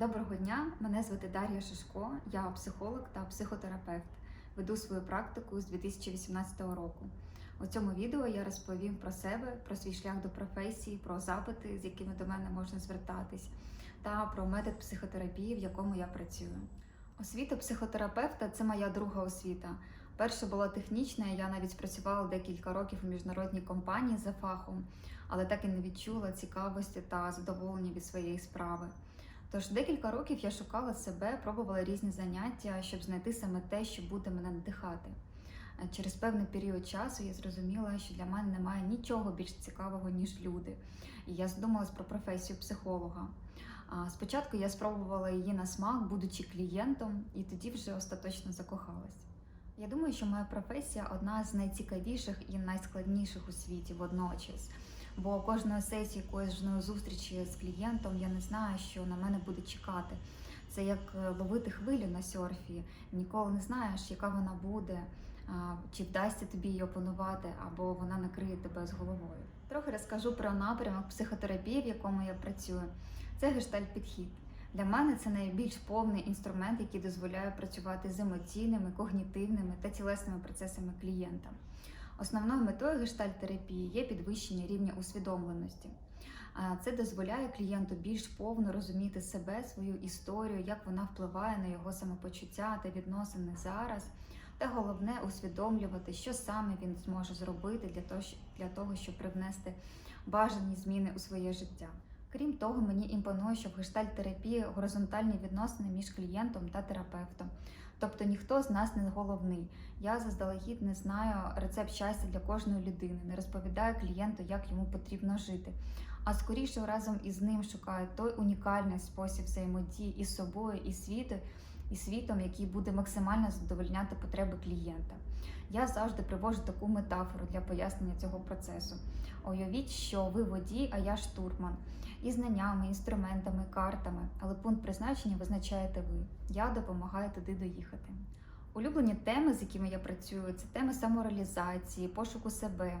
Доброго дня, мене звати Дар'я Шишко, я психолог та психотерапевт. Веду свою практику з 2018 року. У цьому відео я розповім про себе, про свій шлях до професії, про запити, з якими до мене можна звертатись, та про метод психотерапії, в якому я працюю. Освіта психотерапевта це моя друга освіта. Перша була технічна, я навіть працювала декілька років у міжнародній компанії за фахом, але так і не відчула цікавості та задоволення від своєї справи. Тож декілька років я шукала себе, пробувала різні заняття, щоб знайти саме те, що буде мене надихати. Через певний період часу я зрозуміла, що для мене немає нічого більш цікавого, ніж люди. І я задумалась про професію психолога. Спочатку я спробувала її на смак, будучи клієнтом, і тоді вже остаточно закохалась. Я думаю, що моя професія одна з найцікавіших і найскладніших у світі водночас. Бо кожної сесії, кожної зустрічі з клієнтом я не знаю, що на мене буде чекати. Це як е, ловити хвилю на серфі. Ніколи не знаєш, яка вона буде, чи вдасться тобі її опанувати, або вона накриє тебе з головою. Трохи розкажу про напрямок психотерапії, в якому я працюю. Це гештальт-підхід. Для мене це найбільш повний інструмент, який дозволяє працювати з емоційними, когнітивними та тілесними процесами клієнта. Основною метою гештальт-терапії є підвищення рівня усвідомленості. Це дозволяє клієнту більш повно розуміти себе, свою історію, як вона впливає на його самопочуття та відносини зараз. Та головне усвідомлювати, що саме він зможе зробити для того, щоб привнести бажані зміни у своє життя. Крім того, мені імпонує, що в гештальт-терапії горизонтальні відносини між клієнтом та терапевтом. Тобто ніхто з нас не головний. Я заздалегідь не знаю рецепт щастя для кожної людини, не розповідаю клієнту, як йому потрібно жити. А скоріше разом із ним шукаю той унікальний спосіб взаємодії із собою, і світу, і світом, який буде максимально задовольняти потреби клієнта. Я завжди привожу таку метафору для пояснення цього процесу. Уявіть, що ви водій, а я штурман. І знаннями, інструментами, картами, але пункт призначення визначаєте ви. Я допомагаю туди доїхати. Улюблені теми, з якими я працюю, це теми самореалізації, пошуку себе,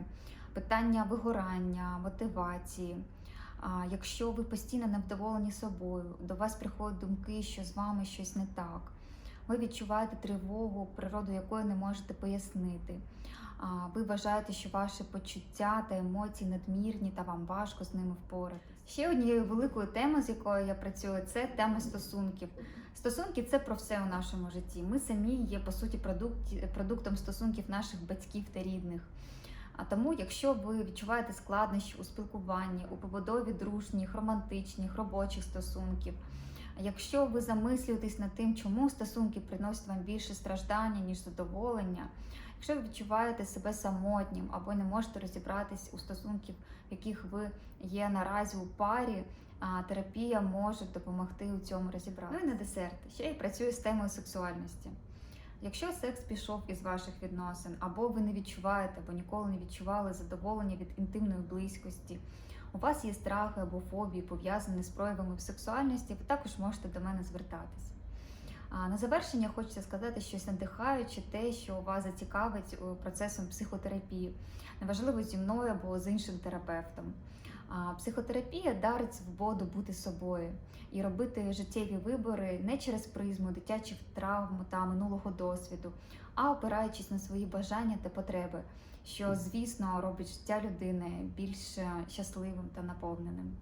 питання вигорання, мотивації. Якщо ви постійно невдоволені собою, до вас приходять думки, що з вами щось не так. Ви відчуваєте тривогу, природу якої не можете пояснити. Ви вважаєте, що ваші почуття та емоції надмірні та вам важко з ними впоратись. Ще однією великою темою, з якою я працюю, це тема стосунків. Стосунки це про все у нашому житті. Ми самі є по суті продукті- продуктом стосунків наших батьків та рідних. А тому, якщо ви відчуваєте складнощі у спілкуванні, у побудові дружніх, романтичних, робочих стосунків, якщо ви замислюєтесь над тим, чому стосунки приносять вам більше страждання, ніж задоволення, якщо ви відчуваєте себе самотнім або не можете розібратись у стосунків, в яких ви є наразі у парі, терапія може допомогти у цьому розібратися. Ну і на десерт. Ще я працюю з темою сексуальності. Якщо секс пішов із ваших відносин, або ви не відчуваєте, або ніколи не відчували задоволення від інтимної близькості, у вас є страхи або фобії, пов'язані з проявами в сексуальності, ви також можете до мене звертатись. На завершення хочеться сказати щось надихаюче, те, що вас зацікавить е, процесом психотерапії, неважливо зі мною або з іншим терапевтом. Психотерапія дарить свободу бути собою і робити життєві вибори не через призму дитячих травм та минулого досвіду, а опираючись на свої бажання та потреби, що, звісно, робить життя людини більш е, щасливим та наповненим.